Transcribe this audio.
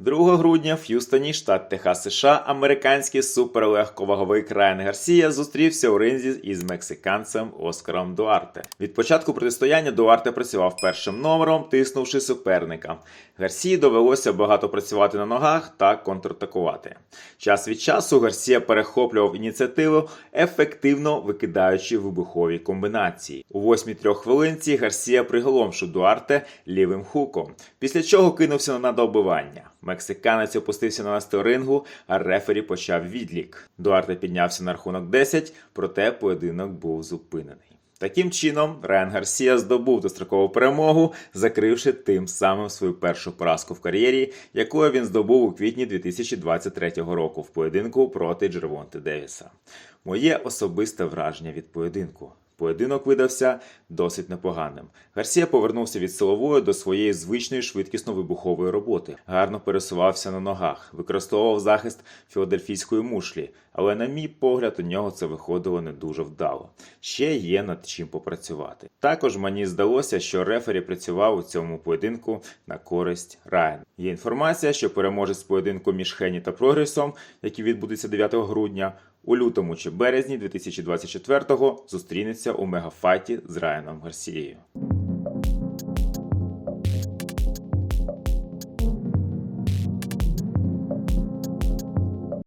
2 грудня в Х'юстоні, штат Техас, США, американський суперлегковаговик Райан Гарсія зустрівся у ринзі із мексиканцем Оскаром Дуарте. Від початку протистояння Дуарте працював першим номером, тиснувши суперника. Гарсії довелося багато працювати на ногах та контратакувати. Час від часу Гарсія перехоплював ініціативу, ефективно викидаючи вибухові комбінації. У восьмій трьох хвилинці Гарсія приголомшив Дуарте лівим хуком, після чого кинувся на добивання. Мексиканець опустився на настил рингу, а рефері почав відлік. Дуарте піднявся на рахунок 10, проте поєдинок був зупинений. Таким чином, Райан Гарсія здобув дострокову перемогу, закривши тим самим свою першу поразку в кар'єрі, якою він здобув у квітні 2023 року в поєдинку проти Джервонти Девіса. Моє особисте враження від поєдинку. Поєдинок видався досить непоганим. Гарсія повернувся від силової до своєї звичної швидкісно-вибухової роботи, гарно пересувався на ногах, використовував захист філадельфійської мушлі, але, на мій погляд, у нього це виходило не дуже вдало. Ще є над чим попрацювати. Також мені здалося, що рефері працював у цьому поєдинку на користь Райана. Є інформація, що переможець поєдинку між Хені та Прогресом, який відбудеться 9 грудня, у лютому чи березні 2024-го зустрінеться у мегафайті з Райаном Гарсією.